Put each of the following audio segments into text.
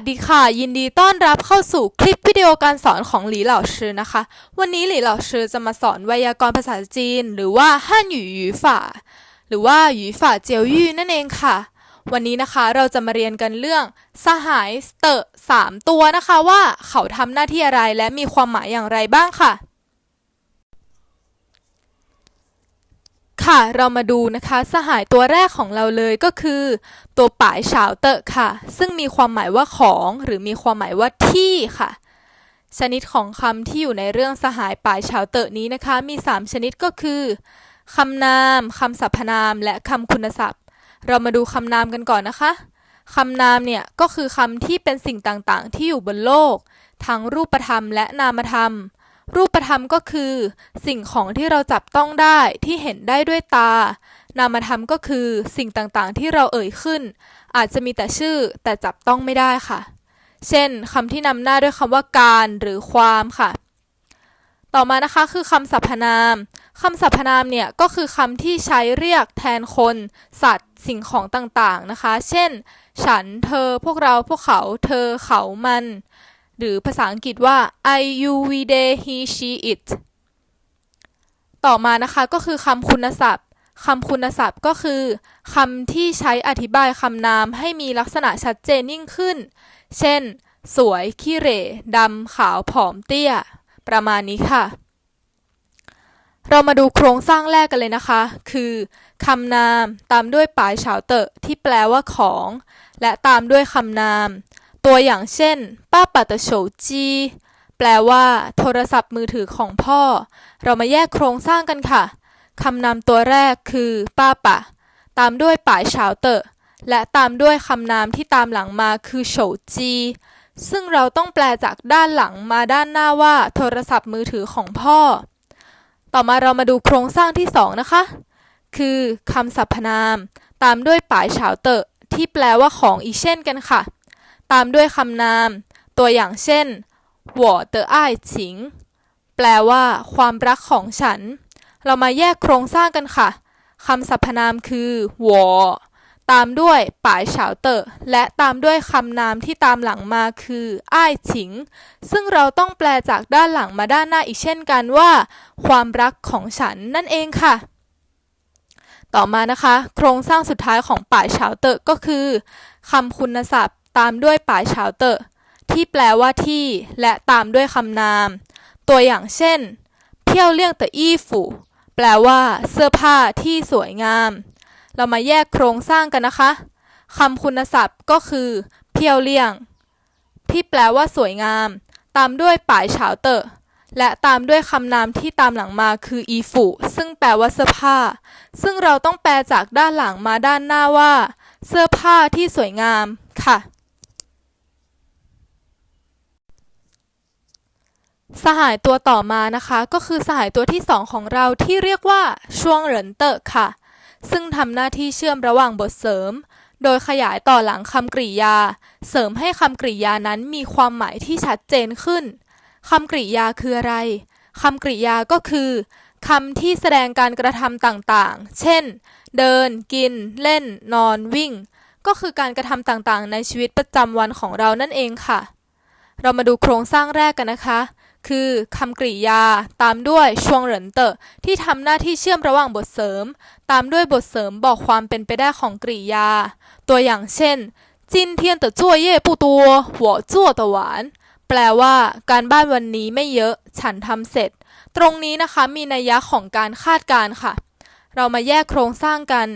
สดีค่ะ ยินดีต้อนรับเข้าสู่คลิปวิดีโอการสอนของหลีเหล่าชือนะคะ วันนี้หลีเหล่าชือจะมาสอนไวยากรณ์ภาษาจีน หรือว่าฮั่นหยู่หยูฝ่า หรือว่าหยูฝ่าเจียวยู่นั่นเองค่ะ วันนี้นะคะเราจะมาเรียนกันเรื่อง สหายเตอะสามตัวนะคะว่าเขาทำหน้าที่อะไรและมีความหมายอย่างไรบ้างค่ะ ค่ะเรามาดูนะคะสหายตัวแรกของเราเลยก็คือ ตัวป่ายฉาวเตอะค่ะ ซึ่งมีความหมายว่าของหรือมีความหมายว่าที่ค่ะ ชนิดของคำที่อยู่ในเรื่องสหายป่ายฉาวเตอะนี้นะคะ มี 3 ชนิดก็คือคำนามคำสรรพนามและคำคุณศัพท์ เรามาดูคำนามกันก่อนนะคะคำนามเนี่ยก็คือคำที่เป็นสิ่งต่างๆ ที่อยู่บนโลก ทั้งรูปธรรมและนามธรรม รูปธรรมก็คือ สิ่งของที่เราจับต้องได้ที่เห็นได้ด้วยตา นามธรรมก็คือ สิ่งต่างๆ ที่เราเอ่ยขึ้น อาจจะมีแต่ชื่อแต่จับต้องไม่ได้ค่ะ เช่นคำที่นำหน้าด้วยคำว่าการหรือความค่ะ ต่อมานะคะคือคำสรรพนามคำสรรพนามเนี่ยก็คือคำที่ใช้เรียกแทนคน สัตว์ สิ่งของต่างๆนะคะ เช่น ฉัน เธอ พวกเรา พวกเขา เธอ เขา มัน หรือภาษาอังกฤษว่า I you we they he she it ต่อมานะคะก็คือคำคุณศัพท์คำคุณศัพท์ก็คือคำที่ใช้อธิบายคำนามให้มีลักษณะชัดเจนยิ่งขึ้น เช่น สวย ขี้เหร่ดำ ขาว ผอม เตี้ย ประมาณนี้ค่ะ เรามาดูโครงสร้างแรกกันเลยนะคะ คือคำนามตามด้วยปลายเฉาเตอะที่แปลว่าของ และตามด้วยคำนาม ตัวอย่างเช่น ป้าปัตเตโฉจีแปลว่า โทรศัพท์มือถือของพ่อ เรามาแยกโครงสร้างกันค่ะคำนามตัวแรกคือ ป้าปะ ตามด้วยป่ายเฉาเตอะและตามด้วยคำนามที่ตามหลังมาคือโฉจี ซึ่งเราต้องแปลจากด้านหลังมาด้านหน้าว่า โทรศัพท์มือถือของพ่อ ต่อมาเรามาดูโครงสร้างที่สองนะคะ คือคำสรรพนาม ตามด้วยป่ายเฉาเตอะที่แปลว่าของอีกเช่นกันค่ะ ตามด้วยคำนาม ตัวอย่างเช่น我的爱情แปลว่า ความรักของฉัน เรามาแยกโครงสร้างกันค่ะ คำสรรพนามคือ我ตามด้วยป่ายเฉาเตอะและตามด้วยคำนามที่ตามหลังมาคืออ้ายฉิง ซึ่งเราต้องแปลจากด้านหลังมาด้านหน้าอีกเช่นกันว่า ความรักของฉันนั่นเองค่ะ ต่อมานะคะ โครงสร้างสุดท้ายของป่ายเฉาเตอะก็คือคำคุณศัพท์ ตามด้วยป่ายเฉาเตอะที่แปลว่าที่ และตามด้วยคำนาม ตัวอย่างเช่นเพี้ยวเลี่ยงเตออี้ฝูแปลว่าเสื้อผ้าที่สวยงาม เรามาแยกโครงสร้างกันนะคะคำคุณศัพท์ก็คือเพี้ยวเลี่ยง ที่แปลว่าสวยงาม ตามด้วยป่ายเฉาเตอและตามด้วยคำนามที่ตามหลังมาคืออีฝูซึ่งแปลว่าเสื้อผ้า ซึ่งเราต้องแปลจากด้านหลังมาด้านหน้าว่า เสื้อผ้าที่สวยงามค่ะ สหายตัวต่อมานะคะ ก็คือสหายตัวที่สองของเราที่เรียกว่าช่วงเหรินเตอะค่ะ ซึ่งทำหน้าที่เชื่อมระหว่างบทเสริม โดยขยายต่อหลังคำกริยา เสริมให้คำกริยานั้นมีความหมายที่ชัดเจนขึ้นคำกริยาคืออะไรคำกริยาก็คือคำที่แสดงการกระทำต่างๆ เช่น เดิน กิน เล่น นอน วิ่ง ก็คือการกระทำต่างๆ ในชีวิตประจำวันของเรานั่นเองค่ะ เรามาดูโครงสร้างแรกกันนะคะ คือคำกริยา ตามด้วยช่วงเหรินเตอที่ทำหน้าที่เชื่อมระหว่างบทเสริม ตามด้วยบทเสริมบอกความเป็นไปได้ของกริยา ตัวอย่างเช่น今天的作业不多，我做ต่แปลว่า การบ้านวันนี้ไม่เยอะ ฉันทำเสร็จ ตรงนี้นะคะมีนัยยะของการคาดการค่ะ เรามาแยกโครงสร้างกัน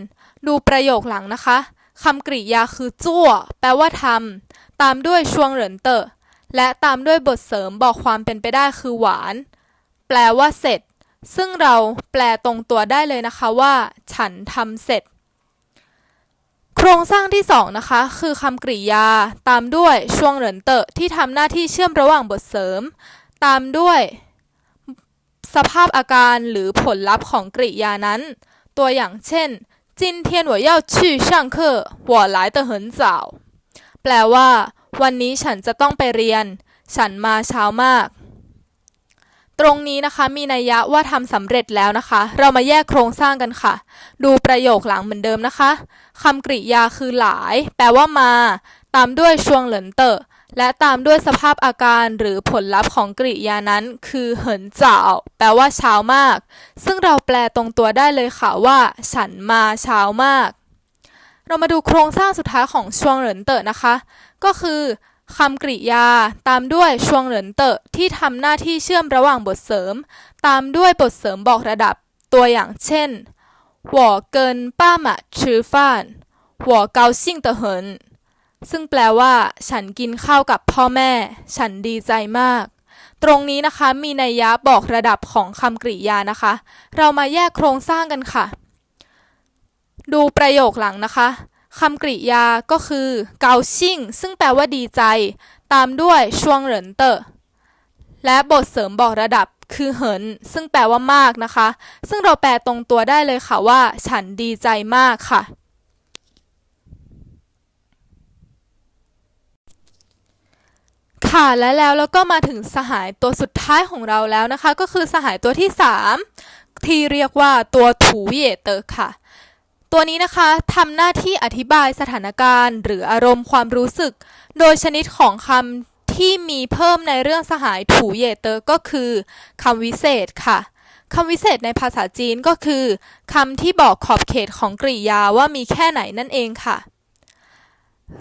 ดูประโยคหลังนะคะคำกริยาคือจั่วแปลว่าทำตามด้วยช่วงเหรินเตอ และตามด้วยบทเสริมบอกความเป็นไปได้คือหวาน แปลว่าเสร็จ ซึ่งเราแปลตรงตัวได้เลยนะคะว่า ฉันทำเสร็จ โครงสร้างที่2นะคะคือคำกริยา ตามด้วยช่วงเหรินเตอะที่ทำหน้าที่เชื่อมระหว่างบทเสริม ตามด้วย สภาพอาการหรือผลลัพธ์ของกริยานั้น ตัวอย่างเช่นจินเทียนหัวเย่าชื่อช่างเแปลว่า วันนี้ฉันจะต้องไปเรียน ฉันมาเช้ามาก ตรงนี้นะคะมีนัยยะว่าทำสำเร็จแล้วนะคะ เรามาแยกโครงสร้างกันค่ะ ดูประโยคหลังเหมือนเดิมนะคะคำกริยาคือหลาย แปลว่ามา ตามด้วยช่วงเหลินเตอและตามด้วยสภาพอาการหรือผลลัพธ์ของกริยานั้น คือเหินเจ้าแปลว่าเช้ามาก ซึ่งเราแปลตรงตัวได้เลยค่ะว่า ฉันมาเช้ามาก เรามาดูโครงสร้างสุดท้ายของช่วงเหรินเตอนะคะ ก็คือคำกริยาตามด้วยชวงเหรินเตอร์ที่ทำหน้าที่เชื่อมระหว่างบทเสริม ตามด้วยบทเสริมบอกระดับตัวอย่างเช่น我跟爸妈吃饭我高兴得很ซึ่งแปลว่า ฉันกินข้าวกับพ่อแม่ ฉันดีใจมาก ตรงนี้นะคะมีนัยยะบอกระดับของคำกริยานะคะ เรามาแยกโครงสร้างกันค่ะ ดูประโยคหลังนะคะ คำกริยาก็คือเกาชิ่งซึ่งแปลว่าดีใจ ตามด้วยช่วงเหรินเตอร์และบทเสริมบอกระดับคือเหิน ซึ่งแปลว่ามากนะคะ ซึ่งเราแปลตรงตัวได้เลยค่ะว่า ฉันดีใจมากค่ะ ค่ะและแล้วเราก็มาถึงสหายตัวสุดท้ายของเราแล้วนะคะ ก็คือสหายตัวที่ 3 ที่เรียกว่าตัวถูเยเตอร์ค่ะ ตัวนี้นะคะทำหน้าที่อธิบายสถานการณ์ หรืออารมณ์ความรู้สึก โดยชนิดของคำที่มีเพิ่มในเรื่องสหายถูเยเตอร์ก็คือคำวิเศษค่ะคำวิเศษในภาษาจีนก็คือคำที่บอกขอบเขตของกริยาว่ามีแค่ไหนนั่นเองค่ะ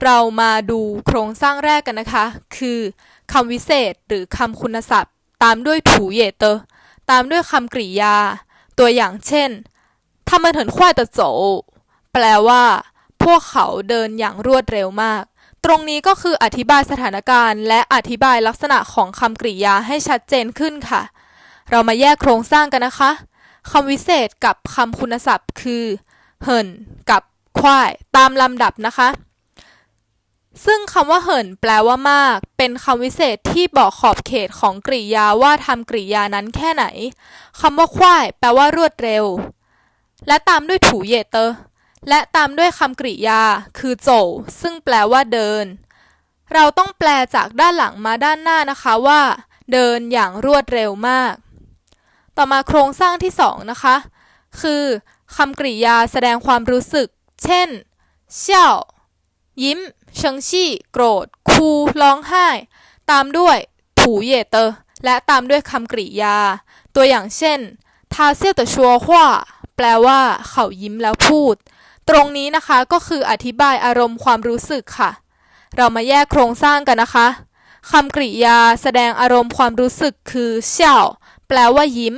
เรามาดูโครงสร้างแรกกันนะคะ คือคำวิเศษหรือคำคุณศัพท์ ตามด้วยถูเยเตอร์ตามด้วยคำกริยา ตัวอย่างเช่น 他们很快的走แปลว่า พวกเขาเดินอย่างรวดเร็วมาก ตรงนี้ก็คืออธิบายสถานการณ์ และอธิบายลักษณะของคำกริยาให้ชัดเจนขึ้นค่ะ เรามาแยกโครงสร้างกันนะคะคำวิเศษกับคำคุณศัพท์ คือเหินกับควายตามลำดับนะคะ ซึ่งคำว่าเหินแปลว่ามาก เป็นคำวิเศษที่บอกขอบเขตของกริยาว่าทำกริยานั้นแค่ไหนคำว่าควายแปลว่ารวดเร็ว และตามด้วยถูเยเตอร์และตามด้วยคำกริยา คือโจซึ่งแปลว่าเดิน เราต้องแปลจากด้านหลังมาด้านหน้านะคะว่า เดินอย่างรวดเร็วมาก ต่อมาโครงสร้างที่สองนะคะ คือคำกริยาแสดงความรู้สึก เช่นเชี่ยวยิ้มเชิงชี่ โกรธ คูร้องไห้ ตามด้วย ถูเยเตอร์และตามด้วยคำกริยา ตัวอย่างเช่นทาเซียตชัวขว่า ปลว่า เขายิ้มแล้วพูด ตรงนี้นะคะก็คืออธิบายอารมณ์ความรู้สึกค่ะ เรามาแยกโครงสร้างกันนะคะคำกริยาแสดงอารมณ์ความรู้สึกคือเชี่ยวแปลว่ายิ้ม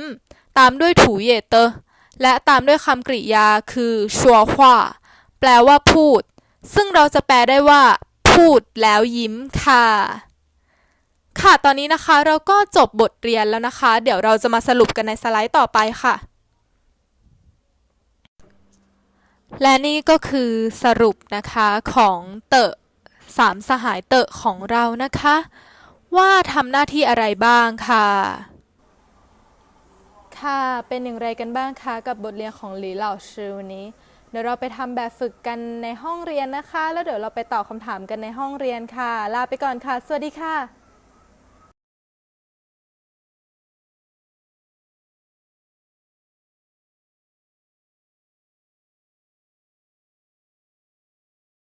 ตามด้วยถูเยเตอและตามด้วยคำกริยาคือชัวขว่าแปลว่าพูด ซึ่งเราจะแปลได้ว่า พูดแล้วยิ้มค่ะ ค่ะ ตอนนี้นะคะเราก็จบบทเรียนแล้วนะคะ เดี๋ยวเราจะมาสรุปกันในสไลด์ต่อไปค่ะ และนี่ก็คือสรุปนะคะของเตอะสามสหายเตอะของเรานะคะ ว่าทำหน้าที่อะไรบ้างค่ะ ค่ะเป็นอย่างไรกันบ้างคะกับบทเรียนของหลีเหล่าชื่อวันนี้ เดี๋ยวเราไปทำแบบฝึกกันในห้องเรียนนะคะ แล้วเดี๋ยวเราไปตอบคำถามกันในห้องเรียนค่ะ ลาไปก่อนค่ะ สวัสดีค่ะ